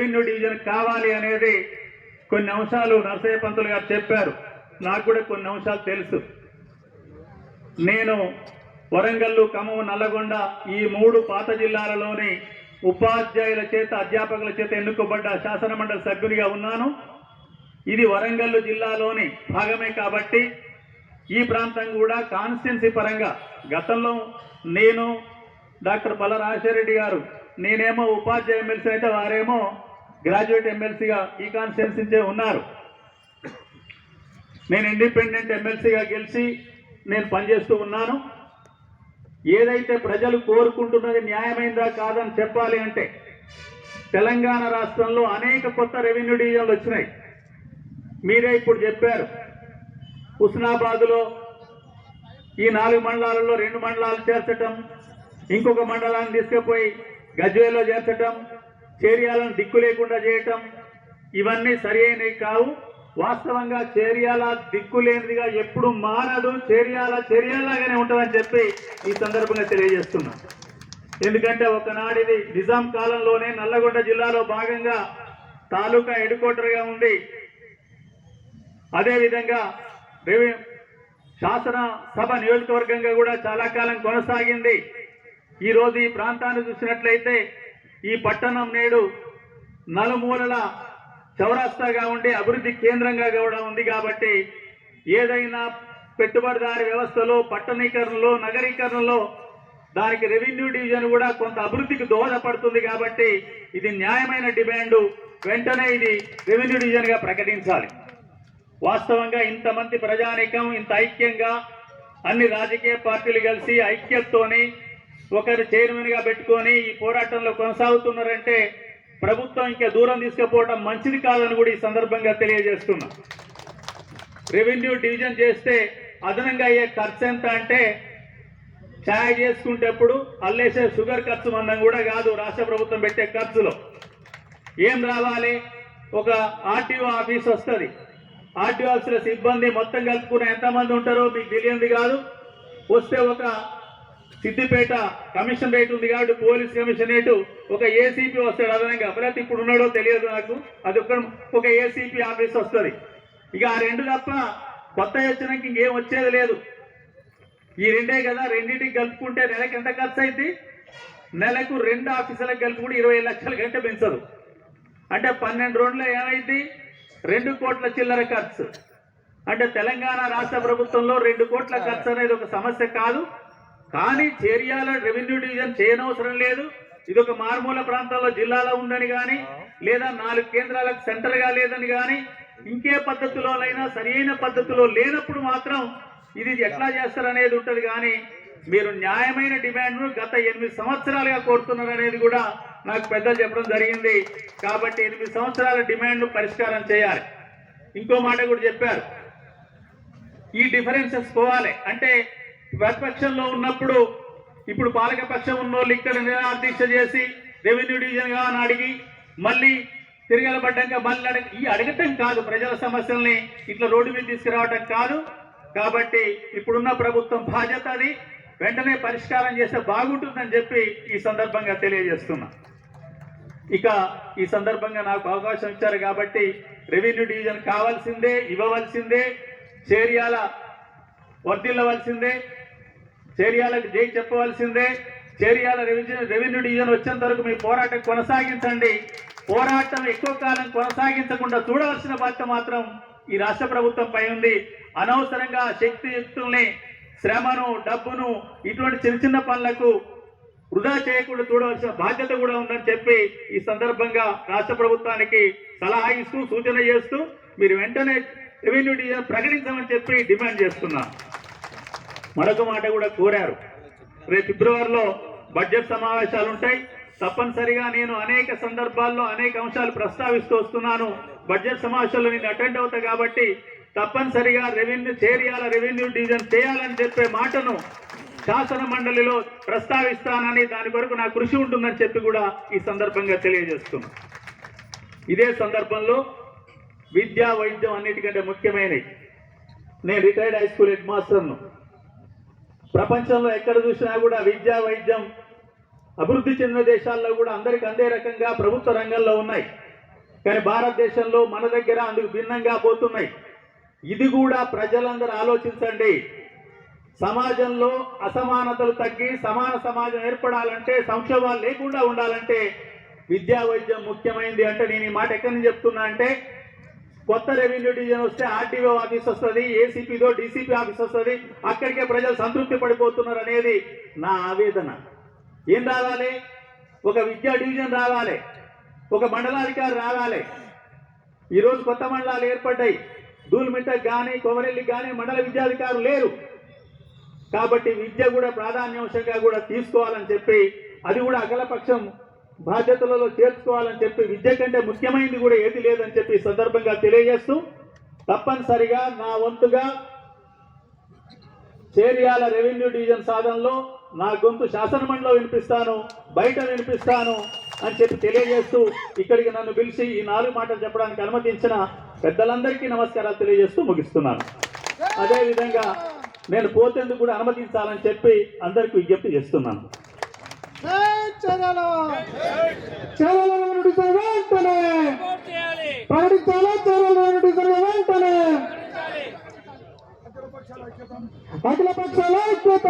Revenue division కావాలి అనేది కొన్ని అంశాలు నరసయ్య పంతులు గారు చెప్పారు. నాకు కూడా కొన్ని అంశాలు తెలుసు. నేను వరంగల్లు ఖమ్మం నల్లగొండ ఈ మూడు పాత జిల్లాలలోని ఉపాధ్యాయుల చేత అధ్యాపకుల చేత ఎన్నుకోబడ్డ శాసనమండలి సభ్యునిగా ఉన్నాను. ఇది వరంగల్లు జిల్లాలోని భాగమే కాబట్టి ఈ ప్రాంతం కూడా కాన్స్టిట్యున్సీ పరంగా గతంలో నేను డాక్టర్ పల్ల రాజశేఖరెడ్డి గారు నేనేమో ఉపాధ్యాయ ఎమ్మెల్సీ అయితే వారేమో గ్రాడ్యుయేట్ ఎమ్మెల్సీగా ఈ కాన్స్టిట్యున్సీచే ఉన్నారు. నేను ఇండిపెండెంట్ ఎమ్మెల్సీగా గెలిచి నేను పనిచేస్తూ ఉన్నాను. ఏదైతే ప్రజలు కోరుకుంటున్నది న్యాయమైందా కాదని చెప్పాలి అంటే తెలంగాణ రాష్ట్రంలో అనేక కొత్త రెవెన్యూ డివిజన్లు వచ్చినాయి. మీరే ఇప్పుడు చెప్పారు. హుస్నాబాద్లో ఈ నాలుగు మండలాలలో రెండు మండలాలు చేర్చటం ఇంకొక మండలాన్ని తీసుకుపోయి గజ్వేలో చేర్చటం చేర్యాలను దిక్కు లేకుండా చేయటం ఇవన్నీ సరి అయినవి కావు. వాస్తవంగా చేర్యాల దిక్కు లేనిదిగా ఎప్పుడు మారదు. చేర్యాల చర్యలాగానే ఉంటుందని చెప్పి ఈ సందర్భంగా తెలియజేస్తున్నా. ఎందుకంటే ఒకనాడిది నిజాం కాలంలోనే నల్లగొండ జిల్లాలో భాగంగా తాలూకా హెడ్క్వార్టర్గా ఉంది అదేవిధంగా శాసన సభ నియోజకవర్గంగా కూడా చాలా కాలం కొనసాగింది. ఈరోజు ఈ ప్రాంతాన్ని చూసినట్లయితే ఈ పట్టణం నేడు నలుమూలల చౌరాస్తాగా ఉండి అభివృద్ధి కేంద్రంగా కూడా ఉంది కాబట్టి ఏదైనా పెట్టుబడిదారి వ్యవస్థలో పట్టణీకరణలో నగరీకరణలో దానికి రెవెన్యూ డివిజన్ కూడా కొంత అభివృద్ధికి దోహదపడుతుంది కాబట్టి ఇది న్యాయమైన డిమాండ్. వెంటనే ఇది రెవెన్యూ డివిజన్గా ప్రకటించాలి. వాస్తవంగా ఇంతమంది ప్రజానీకం ఇంత ఐక్యంగా అన్ని రాజకీయ పార్టీలు కలిసి ఐక్యతతోని ఒకరు చైర్మన్గా పెట్టుకొని ఈ పోరాటంలో కొనసాగుతున్నారంటే ప్రభుత్వం ఇంకా దూరం తీసుకుపోవడం మంచిది కాదని కూడా ఈ సందర్భంగా తెలియజేస్తున్నా. రెవెన్యూ డివిజన్ చేస్తే అదనంగా అయ్యే ఖర్చు ఎంత అంటే ఛాయ్ చేసుకుంటేప్పుడు అల్లేసే షుగర్ ఖర్చు మందం కూడా కాదు రాష్ట్ర ప్రభుత్వం పెట్టే ఖర్చులో. ఏం రావాలి? ఒక ఆర్టీఓ ఆఫీస్ వస్తుంది. ఆర్టీఓ ఆఫీసుల సిబ్బంది మొత్తం కలుపుకున్న ఎంతమంది ఉంటారో మీకు తెలియంది కాదు. వస్తే ఒక సిద్దిపేట కమిషనరేట్ ఉంది కాబట్టి పోలీస్ కమిషనరేట్ ఒక ఏసీపీ వస్తాడు అదనంగా. లేకపోతే ఇప్పుడు ఉన్నాడో తెలియదు నాకు. అది ఒక ఒక ఏసీపీ ఆఫీస్ వస్తుంది. ఇక ఆ రెండు తప్ప కొత్త వచ్చినాక ఇంకేం వచ్చేది లేదు. ఈ రెండే కదా రెండింటికి కలుపుకుంటే నెలకి ఎంత ఖర్చు అయింది నెలకు రెండు ఆఫీసులకు కలుపుకుంటే ఇరవై లక్షల కంటే పెంచదు. అంటే పన్నెండు రోజుల్లో ఏమైంది రెండు కోట్ల చిల్లర ఖర్చు. అంటే తెలంగాణ రాష్ట్ర ప్రభుత్వంలో రెండు కోట్ల ఖర్చు అనేది ఒక సమస్య కాదు. కానీ చేరియాల రెవెన్యూ డివిజన్ చేయనవసరం లేదు. ఇది ఒక మారుమూల ప్రాంతాల్లో జిల్లాలో ఉందని కానీ లేదా నాలుగు కేంద్రాలకు సెంటర్గా లేదని కానీ ఇంకే పద్ధతిలోనైనా సరైన పద్ధతిలో లేనప్పుడు మాత్రం ఇది ఎట్లా చేస్తారనేది ఉంటుంది కానీ మీరు న్యాయమైన డిమాండ్ను గత ఎనిమిది సంవత్సరాలుగా కోరుతున్నారు అనేది కూడా నాకు పెద్దలు చెప్పడం జరిగింది. కాబట్టి ఎనిమిది సంవత్సరాల డిమాండ్ను పరిష్కారం చేయాలి. ఇంకో మాట కూడా చెప్పారు. ఈ డిఫరెన్సెస్ పోవాలి. అంటే ప్రతిపక్షంలో ఉన్నప్పుడు ఇప్పుడు పాలకపక్షం ఉన్నోళ్ళు ఇక్కడ నిరాదీక్ష చేసి రెవెన్యూ డివిజన్గా అడిగి మళ్ళీ తిరగలబడ్డాక మళ్ళీ అడగ ఈ అడగటం కాదు ప్రజల సమస్యల్ని ఇట్లా రోడ్డు మీద తీసుకురావటం కాదు. కాబట్టి ఇప్పుడున్న ప్రభుత్వం బాధ్యత అది. వెంటనే పరిష్కారం చేస్తే బాగుంటుందని చెప్పి ఈ సందర్భంగా తెలియజేస్తున్నా. ఇక ఈ సందర్భంగా నాకు అవకాశం ఇచ్చారు కాబట్టి రెవెన్యూ డివిజన్ కావాల్సిందే ఇవ్వవలసిందే చేరియాల వర్దిల్లవలసిందే చేరియాలకు జై చెప్పవలసిందే. చేరియాల రెవెన్యూ రెవెన్యూ డివిజన్ వచ్చేంత వరకు మీ పోరాటం కొనసాగించండి. పోరాటం ఎక్కువ కాలం కొనసాగించకుండా చూడవలసిన బాధ్యత మాత్రం ఈ రాష్ట్ర ప్రభుత్వం పై ఉంది. అనవసరంగా శక్తియుక్తుల్ని శ్రమను డబ్బును ఇటువంటి చిన్న చిన్న పనులకు వృధా చేయకుండా చూడవలసిన బాధ్యత కూడా ఉందని చెప్పి ఈ సందర్భంగా రాష్ట్ర ప్రభుత్వానికి సలహా ఇస్తూ సూచన చేస్తూ మీరు వెంటనే రెవెన్యూ డివిజన్ ప్రకటించమని చెప్పి డిమాండ్ చేస్తున్నాను మరొక మాట కూడా కోరారు. రేపు ఫిబ్రవరిలో బడ్జెట్ సమావేశాలు ఉంటాయి తప్పనిసరిగా నేను అనేక సందర్భాల్లో అనేక అంశాలు ప్రస్తావిస్తూ వస్తున్నాను. బడ్జెట్ సమావేశాల్లో నేను అటెండ్ అవుతా కాబట్టి తప్పనిసరిగా రెవెన్యూ చేరియాల రెవెన్యూ డివిజన్ చేయాలని చెప్పే మాటను శాసన మండలిలో ప్రస్తావిస్తానని దాని కొరకు నా కృషి ఉంటుందని చెప్పి కూడా ఈ సందర్భంగా తెలియజేస్తున్నాను. ఇదే సందర్భంలో విద్య వైద్యం అన్నిటికంటే ముఖ్యమైనవి. నేను రిటైర్డ్ హై స్కూల్ హెడ్ మాస్టర్ను. ప్రపంచంలో ఎక్కడ చూసినా కూడా విద్య వైద్యం అభివృద్ధి చెందిన దేశాల్లో కూడా అందరికి అందే రకంగా ప్రభుత్వ రంగంలో ఉన్నాయి. కానీ భారతదేశంలో మన దగ్గర అందుకు భిన్నంగా పోతున్నాయి. ఇది కూడా ప్రజలందరూ ఆలోచించండి. సమాజంలో అసమానతలు తగ్గి సమాన సమాజం ఏర్పడాలంటే సంక్షోభాలు లేకుండా ఉండాలంటే విద్యా వైద్యం ముఖ్యమైనది అంటే నేను ఈ మాట ఎక్కడి నుంచి చెప్తున్నా అంటే కొత్త రెవెన్యూ డివిజన్ వస్తే ఆర్టీఓ ఆఫీస్ వస్తుంది ఏసీపీదో డీసీపీ ఆఫీస్ వస్తుంది అక్కడికే ప్రజలు సంతృప్తి పడిపోతున్నారు అనేది నా ఆవేదన. ఏం రావాలి? ఒక విద్యా డివిజన్ రావాలి ఒక మండలాధికారి రావాలి. ఈరోజు కొత్త మండలాలు ఏర్పడ్డాయి. దూల్మిట్టకు కానీ కొమరెల్లి కానీ మండల విద్యాధికారులు లేరు. కాబట్టి విద్య కూడా ప్రాధాన్యాంశంగా కూడా తీసుకోవాలని చెప్పి అది కూడా అఖిలపక్షం బాధ్యతలలో చేర్చుకోవాలని చెప్పి విద్య కంటే ముఖ్యమైనది కూడా ఏది లేదని చెప్పి సందర్భంగా తెలియజేస్తూ తప్పనిసరిగా నా వంతుగా చేరియాల రెవెన్యూ డివిజన్ సాధనలో నా గొంతు శాసనమండలిలో వినిపిస్తాను బయట వినిపిస్తాను అని చెప్పి తెలియజేస్తూ ఇక్కడికి నన్ను పిలిచి ఈ నాలుగు మాటలు చెప్పడానికి అనుమతించిన పెద్దలందరికీ నమస్కారాలు తెలియజేస్తూ ముగిస్తున్నాను. అదేవిధంగా నేను పోతేందుకు కూడా అనుమతించాలని చెప్పి అందరికీ విజ్ఞప్తి చేస్తున్నాను. చర్యలు చర్యలు వెంటనే. ప్రకటించాలి చర్యలు వెంటనే. అఖిల పక్షాల ఐక్యత.